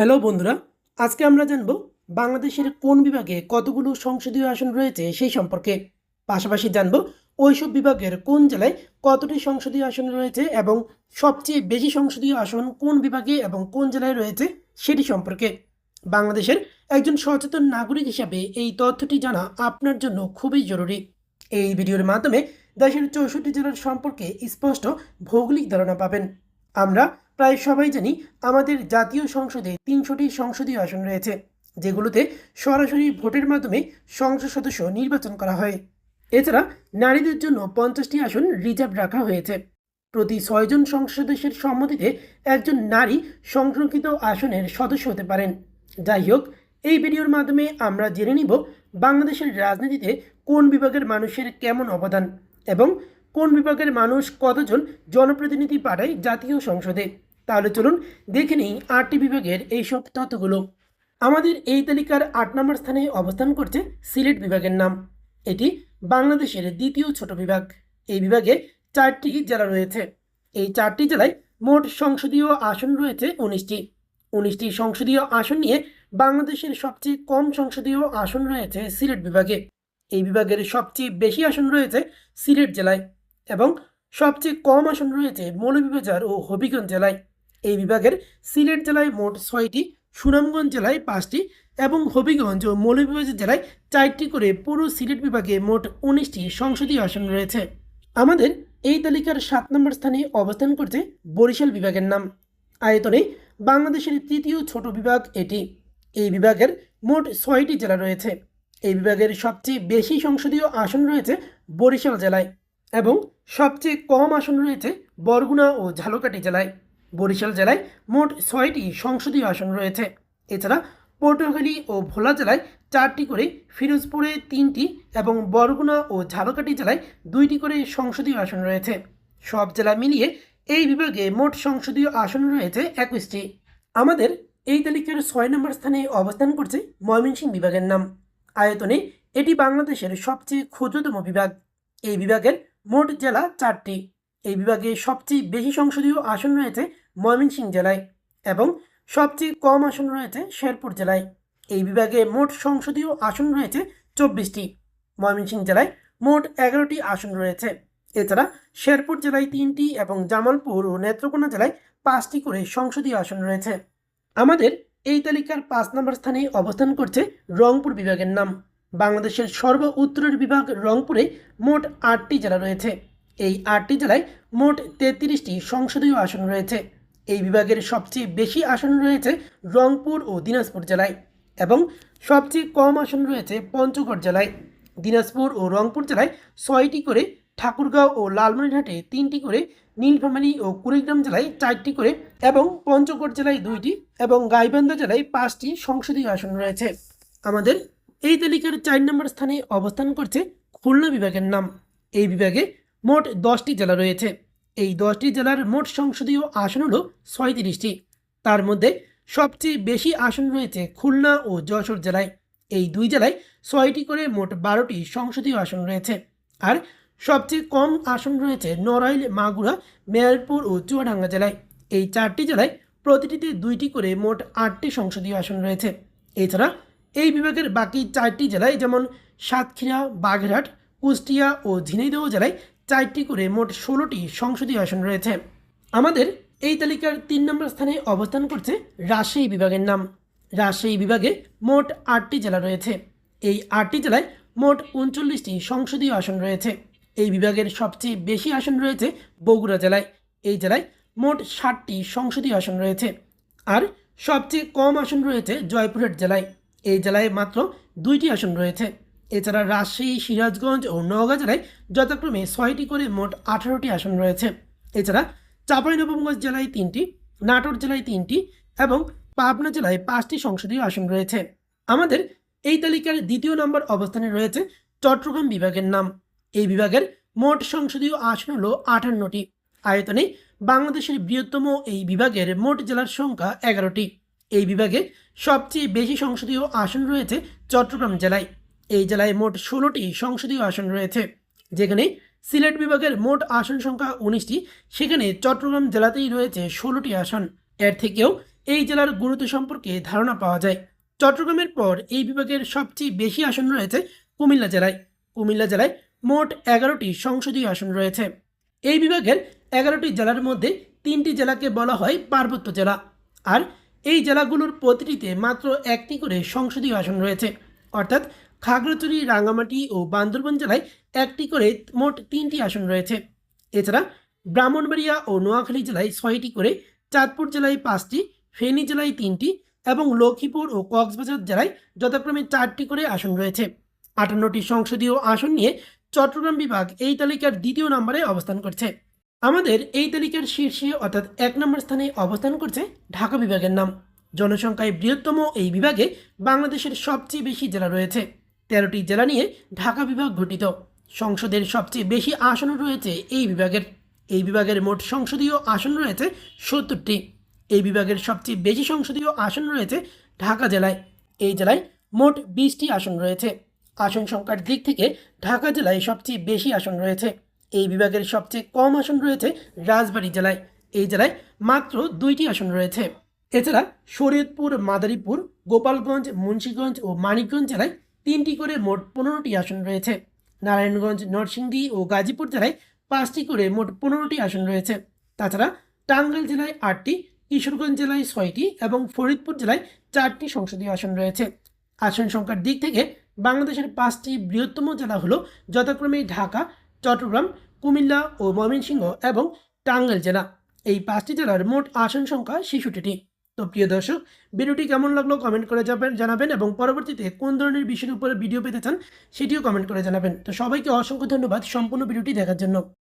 Hello বন্ধুরা, আজকে আমরা জানব বাংলাদেশের কোন বিভাগে কতগুলো সংসদীয় আসন রয়েছে সেই সম্পর্কে। পাশাপাশি জানব ওইসব বিভাগের কোন জেলায় কতটি সংসদীয় আসন রয়েছে এবং সবচেয়ে বেশি সংসদীয় আসন কোন বিভাগে এবং কোন জেলায় রয়েছে সেটি সম্পর্কে। বাংলাদেশের একজন সচেতন নাগরিক হিসাবে এই তথ্যটি জানা আপনার জন্য খুবই জরুরি। এই ভিডিওর মাধ্যমে দেশের চৌষট্টি জেলার সম্পর্কে স্পষ্ট ভৌগোলিক ধারণা পাবেন। আমরা প্রায় সবাই জানি আমাদের জাতীয় সংসদে তিনশোটি সংসদীয় আসন রয়েছে, যেগুলোতে সরাসরি ভোটের মাধ্যমে সংসদ সদস্য নির্বাচন করা হয়। এছাড়া নারীদের জন্য পঞ্চাশটি আসন রিজার্ভ রাখা হয়েছে। প্রতি ছয়জন সংসদ সদস্যের সম্মতিতে একজন নারী সংরক্ষিত আসনের সদস্য হতে পারেন। যাই হোক, এই ভিডিওর মাধ্যমে আমরা জেনে নিব বাংলাদেশের রাজনীতিতে কোন বিভাগের মানুষের কেমন অবদান এবং কোন বিভাগের মানুষ কতজন জনপ্রতিনিধি পাঠায় জাতীয় সংসদে। তাহলে চলুন দেখে নিই আটটি বিভাগের এইসব তথ্যগুলো। আমাদের এই তালিকার আট নম্বর স্থানে অবস্থান করছে সিলেট বিভাগের নাম। এটি বাংলাদেশের দ্বিতীয় ছোট বিভাগ। এই বিভাগে চারটি জেলা রয়েছে। এই চারটি জেলায় মোট সংসদীয় আসন রয়েছে উনিশটি। উনিশটি সংসদীয় আসন নিয়ে বাংলাদেশের সবচেয়ে কম সংসদীয় আসন রয়েছে সিলেট বিভাগে। এই বিভাগের সবচেয়ে বেশি আসন রয়েছে সিলেট জেলায় এবং সবচেয়ে কম আসন রয়েছে মৌলভীবাজার ও হবিগঞ্জ জেলায়। এই বিভাগের সিলেট জেলায় মোট ছয়টি, সুনামগঞ্জ জেলায় পাঁচটি এবং হবিগঞ্জ ও মৌলভীবাজার জেলায় চারটি করে পুরো সিলেট বিভাগে মোট উনিশটি সংসদীয় আসন রয়েছে। আমাদের এই তালিকার সাত নম্বর স্থানে অবস্থান করছে বরিশাল বিভাগের নাম। আয়তনে বাংলাদেশের তৃতীয় ছোট বিভাগ এটি। এই বিভাগের মোট ছয়টি জেলা রয়েছে। এই বিভাগের সবচেয়ে বেশি সংসদীয় আসন রয়েছে বরিশাল জেলায় এবং সবচেয়ে কম আসন রয়েছে বরগুনা ও ঝালকাঠি জেলায়। বরিশাল জেলায় মোট ছয়টি সংসদীয় আসন রয়েছে। এছাড়া পটুয়াখালী ও ভোলা জেলায় চারটি করে, ফিরোজপুরে তিনটি এবং বরগুনা ও ঝালকাঠি জেলায় দুইটি করে সংসদীয় আসন রয়েছে। সব জেলা মিলিয়ে এই বিভাগে মোট সংসদীয় আসন রয়েছে একুশটি। আমাদের এই তালিকার ছয় নম্বর স্থানে অবস্থান করছে ময়মনসিংহ বিভাগের নাম। আয়তনে এটি বাংলাদেশের সবচেয়ে ক্ষুদ্রতম বিভাগ। এই বিভাগের মোট জেলা চারটি। এই বিভাগে সবচেয়ে বেশি সংসদীয় আসন রয়েছে ময়মনসিংহ জেলায় এবং সবচেয়ে কম আসন রয়েছে শেরপুর জেলায়। এই বিভাগে মোট সংসদীয় আসন রয়েছে চব্বিশটি। ময়মনসিংহ জেলায় মোট এগারোটি আসন রয়েছে। এছাড়া শেরপুর জেলায় তিনটি এবং জামালপুর ও নেত্রকোনা জেলায় পাঁচটি করে সংসদীয় আসন রয়েছে। আমাদের এই তালিকার পাঁচ নম্বর স্থানে অবস্থান করছে রংপুর বিভাগের নাম। বাংলাদেশের সর্ব উত্তরের বিভাগ রংপুরে মোট আটটি জেলা রয়েছে। এই আটটি জেলায় মোট তেত্রিশটি সংসদীয় আসন রয়েছে। এই বিভাগের সবচেয়ে বেশি আসন রয়েছে রংপুর ও দিনাজপুর জেলায় এবং সবচেয়ে কম আসন রয়েছে পঞ্চগড় জেলায়। দিনাজপুর ও রংপুর জেলায় ছয়টি করে, ঠাকুরগাঁও ও লালমনিরহাটে তিনটি করে, নীলফামারী ও কুড়িগ্রাম জেলায় চারটি করে এবং পঞ্চগড় জেলায় দুইটি এবং গাইবান্ধা জেলায় পাঁচটি সংসদীয় আসন রয়েছে। আমাদের এই তালিকার চার নম্বর স্থানে অবস্থান করছে খুলনা বিভাগের নাম। এই বিভাগে মোট দশটি জেলা রয়েছে। এই দশটি জেলার মোট সংসদীয় আসন হল ছয়ত্রিশটি। তার মধ্যে সবচেয়ে বেশি আসন রয়েছে খুলনা ও যশোর জেলায়। এই দুই জেলায় ছয়টি করে মোট বারোটি সংসদীয় আসন রয়েছে। আর সবচেয়ে কম আসন রয়েছে নড়াইল, মাগুরা মেয়ারপুর ও চুয়াডাঙ্গা জেলায়। এই চারটি জেলায় প্রতিটিতে দুইটি করে মোট আটটি সংসদীয় আসন রয়েছে। এছাড়া এই বিভাগের বাকি চারটি জেলায় যেমন সাতক্ষীরা, বাগেরহাট কুষ্টিয়া ও ঝিনাইদহ জেলায় চারটি করে মোট ষোলোটি সংসদীয় আসন রয়েছে। আমাদের এই তালিকার তিন নম্বর স্থানে অবস্থান করছে রাজশাহী বিভাগের নাম। রাজশাহী বিভাগে মোট আটটি জেলা রয়েছে। এই আটটি জেলায় মোট উনচল্লিশটি সংসদীয় আসন রয়েছে। এই বিভাগের সবচেয়ে বেশি আসন রয়েছে বগুড়া জেলায়। এই জেলায় মোট ষাটটি সংসদীয় আসন রয়েছে। আর সবচেয়ে কম আসন রয়েছে জয়পুরহাট জেলায়। এই জেলায় মাত্র দুইটি আসন রয়েছে। এছাড়া রাজশাহী, সিরাজগঞ্জ ও নওগাঁ জেলায় যথাক্রমে ছয়টি করে মোট আঠারোটি আসন রয়েছে। এছাড়া চাঁপাইনবাবগঞ্জ জেলায় তিনটি, নাটোর জেলায় তিনটি এবং পাবনা জেলায় পাঁচটি সংসদীয় আসন রয়েছে। আমাদের এই তালিকার দ্বিতীয় নম্বর অবস্থানে রয়েছে চট্টগ্রাম বিভাগের নাম। এই বিভাগের মোট সংসদীয় আসন হল আটান্নটি। আয়তনে বাংলাদেশের বৃহত্তম এই বিভাগের মোট জেলার সংখ্যা এগারোটি। এই বিভাগে সবচেয়ে বেশি সংসদীয় আসন রয়েছে চট্টগ্রাম জেলায়। এই জেলায় মোট ষোলোটি সংসদীয় আসন রয়েছে, যেখানে সিলেট বিভাগের মোট আসন সংখ্যা উনিশটি, সেখানে চট্টগ্রাম জেলাতেই রয়েছে ষোলোটি আসন। এর থেকেও এই জেলার গুরুত্ব সম্পর্কে ধারণা পাওয়া যায়। চট্টগ্রামের পর এই বিভাগের সবচেয়ে বেশি আসন রয়েছে কুমিল্লা জেলায়। কুমিল্লা জেলায় মোট এগারোটি সংসদীয় আসন রয়েছে। এই বিভাগের এগারোটি জেলার মধ্যে তিনটি জেলাকে বলা হয় পার্বত্য জেলা। আর এই জেলাগুলোর প্রতিটিতে মাত্র একটি করে সংসদীয় আসন রয়েছে। অর্থাৎ খাগড়াছড়ি, রাঙ্গামাটি ও বান্দরবান জেলায় একটি করে মোট তিনটি আসন রয়েছে। এছাড়া ব্রাহ্মণবাড়িয়া ও নোয়াখালী জেলায় ছয়টি করে, চাঁদপুর জেলায় পাঁচটি, ফেনী জেলায় তিনটি এবং লক্ষ্মীপুর ও কক্সবাজার জেলায় যথাক্রমে চারটি করে আসন রয়েছে। আটান্নটি সংসদীয় আসন নিয়ে চট্টগ্রাম বিভাগ এই তালিকার দ্বিতীয় নম্বরে অবস্থান করছে। আমাদের এই তালিকার শীর্ষে অর্থাৎ এক নম্বর স্থানে অবস্থান করছে ঢাকা বিভাগের নাম। জনসংখ্যায় বৃহত্তম এই বিভাগে বাংলাদেশের সবচেয়ে বেশি জেলা রয়েছে। তেরোটি জেলা নিয়ে ঢাকা বিভাগ গঠিত। সংসদের সবচেয়ে বেশি আসন রয়েছে এই বিভাগের। এই বিভাগের মোট সংসদীয় আসন রয়েছে সত্তরটি। এই বিভাগের সবচেয়ে বেশি সংসদীয় আসন রয়েছে ঢাকা জেলায়। এই জেলায় মোট বিশটি আসন রয়েছে। আসন সংখ্যার দিক থেকে ঢাকা জেলায় সবচেয়ে বেশি আসন রয়েছে। এই বিভাগের সবচেয়ে কম আসন রয়েছে রাজবাড়ী জেলায়। এই জেলায় মাত্র দুইটি আসন রয়েছে। এছাড়া শরীয়তপুর, মাদারীপুর, গোপালগঞ্জ, মুন্সীগঞ্জ ও মানিকগঞ্জ জেলায় তিনটি করে মোট পনেরোটি আসন রয়েছে। নারায়ণগঞ্জ, নরসিংদী ও গাজীপুর জেলায় পাঁচটি করে মোট পনেরোটি আসন রয়েছে। তাছাড়া টাঙ্গাইল জেলায় আটটি, কিশোরগঞ্জ জেলায় ছয়টি এবং ফরিদপুর জেলায় চারটি সংসদীয় আসন রয়েছে। আসন সংখ্যার দিক থেকে বাংলাদেশের পাঁচটি বৃহত্তম জেলা হলো যথাক্রমে ঢাকা, চট্টগ্রাম, কুমিল্লা ও ময়মনসিংহ এবং টাঙ্গাইল জেলা। এই পাঁচটি জেলার মোট আসন সংখ্যা ছেষট্টিটি। তো প্রিয় দর্শক, ভিডিওটি কেমন লাগল কমেন্ট করে যাবেন জানাবেন এবং পরবর্তীতে কোন ধরনের বিষয়ের উপরে ভিডিও পেতে চান, সেটিও কমেন্ট করে জানাবেন। তো সবাইকে অসংখ্য ধন্যবাদ সম্পূর্ণ ভিডিওটি দেখার জন্য।